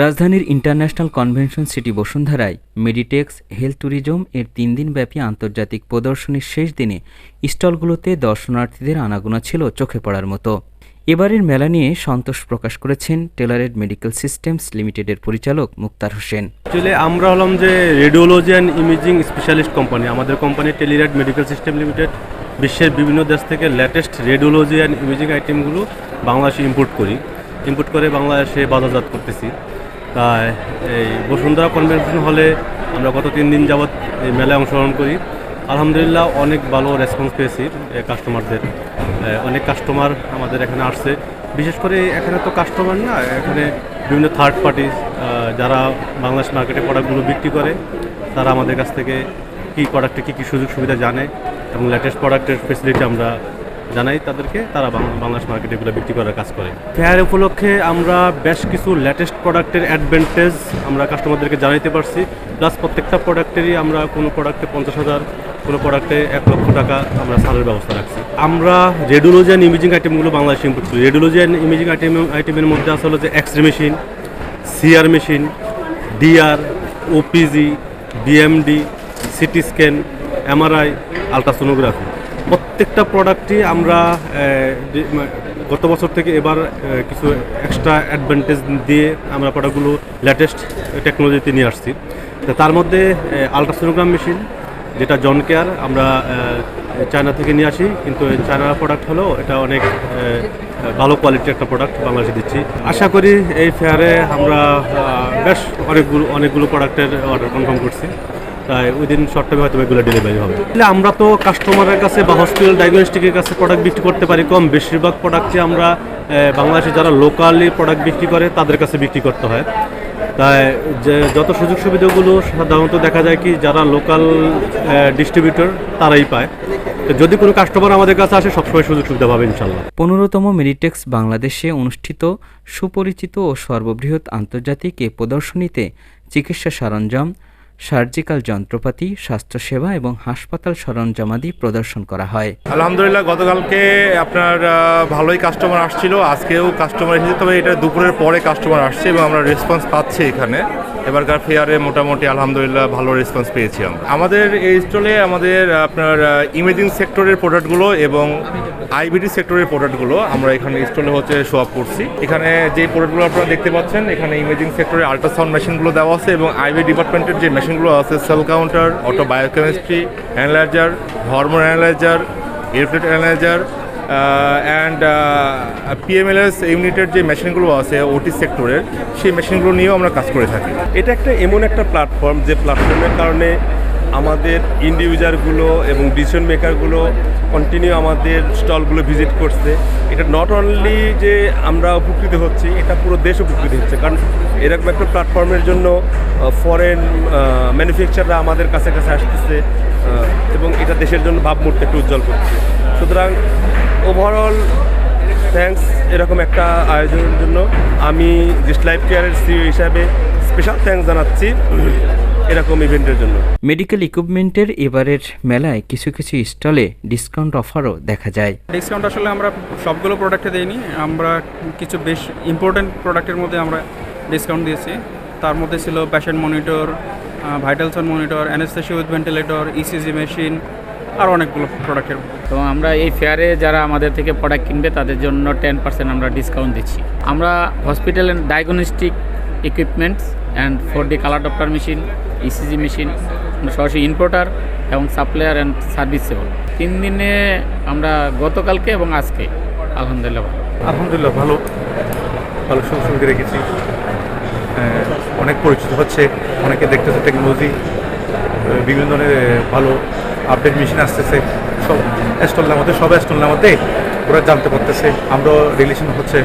রাজধানীর international convention city বসুন্ধরায় Meditex, health tourism এর তিন দিনব্যাপী আন্তর্জাতিক প্রদর্শনীর শেষ দিনে স্টলগুলোতে দর্শনার্থীদের আনাগোনা ছিল চোখে পড়ার মতো। এবারের মেলা নিয়ে সন্তোষ প্রকাশ করেছেন টেলারেড মেডিকেল সিস্টেমস লিমিটেডের পরিচালক মুক্তার হোসেন। অ্যাকচুয়ালি আমরা হলাম যে radiology and imaging specialist company. আমাদের company Teleright medical system limited বিশ্বের বিভিন্ন দেশ থেকে লেটেস্ট রেডিওলজি অ্যান্ড ইমেজিং আইটেমগুলো বাংলাদেশে ইম্পোর্ট করি। ইম্পোর্ট করে বাংলাদেশে বাজারজাত করতেছি। তাই এই বসুন্ধরা কনভেনশন হলে আমরা গত তিন দিন যাবৎ এই মেলায় অংশগ্রহণ করি। আলহামদুলিল্লাহ অনেক ভালো রেসপন্স পেয়েছি কাস্টমারদের অনেক কাস্টমার আমাদের এখানে আসছে। বিশেষ করে এখানে তো কাস্টমার না, এখানে বিভিন্ন থার্ড পার্টি যারা বাংলাদেশ মার্কেটে প্রোডাক্টগুলো বিক্রি করে, তারা আমাদের কাছ থেকে কী প্রোডাক্টে কী কী সুযোগ সুবিধা জানে এবং লেটেস্ট প্রোডাক্টের ফেসিলিটি আমরা জানাই তাদেরকে, তারা বাংলাদেশ মার্কেটে এগুলো বিক্রি করার কাজ করে। ফেয়ার উপলক্ষে আমরা বেশ কিছু লেটেস্ট প্রোডাক্টের অ্যাডভান্টেজ আমরা কাস্টমারদেরকে জানাইতে পারছি। প্লাস প্রত্যেকটা প্রোডাক্টেরই আমরা কোনো প্রোডাক্টে পঞ্চাশ হাজার, কোনো প্রোডাক্টে এক লক্ষ টাকা আমরা ছাড়ের ব্যবস্থা রাখছি। আমরা রেডিওলজি অ্যান্ড ইমেজিং আইটেমগুলো বাংলাদেশে ইম্পোর্ট করি। রেডিওলজি অ্যান্ড ইমেজিং আইটেম আইটেমের মধ্যে আছে হলো যে X ray machine CR machine DR OPG BMD CT scan MRI ultrasonography প্রত্যেকটা প্রোডাক্টই আমরা গত বছর থেকে এবার কিছু এক্সট্রা অ্যাডভান্টেজ দিয়ে আমরা প্রোডাক্টগুলো লেটেস্ট টেকনোলজিতে নিয়ে আসছি। তার মধ্যে আলট্রাসোনোগ্রাম মেশিন যেটা জন কেয়ার আমরা চায়না থেকে নিয়ে আসি। কিন্তু চায়নার প্রোডাক্ট হলেও এটা অনেক ভালো কোয়ালিটির একটা প্রোডাক্ট বাংলাদেশে দিচ্ছি। আশা করি এই ফেয়ারে আমরা বেশ অনেকগুলো অনেকগুলো প্রোডাক্টের অর্ডার কনফার্ম করছি। উইদিন শর্ট টাইমে হয়তো এগুলো ডেলিভারি হবে। তাহলে আমরা তো কাস্টমারের কাছে বা হসপিটাল ডায়াগনস্টিকের কাছে প্রোডাক্ট বিক্রি করতে পারি কম। বেশিরভাগ প্রোডাক্টই আমরা বাংলাদেশে যারা লোকালি প্রোডাক্ট বিক্রি করে, তাদের কাছে বিক্রি করতে হয়। তাই যে যত সুযোগ সুবিধাগুলো সাধারণত দেখা যায় কি, যারা লোকাল ডিস্ট্রিবিউটর তারাই পায়। যদি কোনো কাস্টমার আমাদের কাছে আসে, সবসময় সুযোগ সুবিধা পাবে ইনশাল্লাহ পনেরোতম মেডিটেক্স বাংলাদেশে অনুষ্ঠিত সুপরিচিত ও সর্ববৃহৎ আন্তর্জাতিক এ প্রদর্শনীতে চিকিৎসা সরঞ্জাম সার্জিক্যাল যন্ত্রপাতি, স্বাস্থ্যসেবা এবং হাসপাতাল সরঞ্জামাদি প্রদর্শন করা হয়। আলহামদুলিল্লাহ, গতকালকে আপনার ভালোই কাস্টমার আসছিল। আজকেও কাস্টমার এসেছে, তবে এটা দুপুরের পরে কাস্টমার আসছে এবং আমরা রেসপন্স পাচ্ছি এখানে। এবারকার ফেয়ারে মোটামুটি আলহামদুলিল্লাহ ভালো রেসপন্স পেয়েছি আমরা। আমাদের এই স্টলে আমাদের আপনার ইমেজিং সেক্টরের প্রোডাক্টগুলো এবং আইবিডি সেক্টরের প্রোডাক্টগুলো আমরা এখানে স্টলে হচ্ছে শো আপ করছি। এখানে যে প্রোডাক্টগুলো আপনারা দেখতে পাচ্ছেন, এখানে ইমেজিং সেক্টরে আল্ট্রাসাউন্ড মেশিনগুলো দেওয়া আছে এবং আইবি ডিপার্টমেন্টের যে মেশিনগুলো আছে cell counter, auto biochemistry analyser hormone analyser এয়ারফ্লেট analyser and PMLS ইউনিটের যে মেশিনগুলো আছে ওটি সেক্টরের সেই মেশিনগুলো নিয়েও আমরা কাজ করে থাকি। এটা একটা এমন একটা প্ল্যাটফর্ম যে প্ল্যাটফর্মের কারণে আমাদের ইন্ডিভিজুয়ালগুলো এবং ডিসিশন মেকারগুলো কন্টিনিউ আমাদের স্টলগুলো ভিজিট করছে। এটা নট অনলি যে আমরা উপকৃত হচ্ছি, এটা পুরো দেশ উপকৃত হচ্ছে। কারণ এরকম একটা প্ল্যাটফর্মের জন্য ফরেন ম্যানুফ্যাকচাররা আমাদের কাছে কাছে আসতেছে এবং এটা দেশের জন্য ভাবমূর্তি একটু উজ্জ্বল করছে। সুতরাং ওভারঅল থ্যাঙ্কস এরকম একটা আয়োজনের জন্য। আমি জিস্ট লাইফ কেয়ারের সিও হিসাবে স্পেশাল থ্যাঙ্কস জানাচ্ছি এরকম ইভেন্টের জন্য। মেডিকেল ইকুইপমেন্টের এবারের মেলায় কিছু কিছু স্টলে ডিসকাউন্ট অফারও দেখা যায়। ডিসকাউন্ট আসলে আমরা সবগুলো প্রোডাক্টে দেইনি আমরা কিছু বেশ ইম্পর্টেন্ট প্রোডাক্টের মধ্যে আমরা ডিসকাউন্ট দিয়েছি। তার মধ্যে ছিল patient monitor vital sign monitor anaesthesia with ventilator ECG machine আর অনেকগুলো প্রোডাক্টের তো আমরা এই ফেয়ারে যারা আমাদের থেকে প্রোডাক্ট কিনবে তাদের জন্য টেন পার্সেন্ট আমরা ডিসকাউন্ট দিচ্ছি। আমরা hospital and diagnostic equipments and four D colour doctor machine ECG machine সরাসরি ইম্পোর্টার এবং সাপ্লায়ার অ্যান্ড সার্ভিসেবল তিন দিনে আমরা গতকালকে এবং আজকে, আলহামদুলিল্লাহ ভালো। আলহামদুলিল্লাহ ভালো। ভালো সুযোগ সুবিধা রেখেছি। অনেক পরিচিত হচ্ছে, অনেকে দেখতেছে টেকনোলজি বিভিন্ন ধরনের ভালো আপডেট মেশিন আসতেছে। সব স্টল নামাতে সব স্টল নামাতে ওরা জানতে পারতেছে। আমরাও রিলেশন হচ্ছে।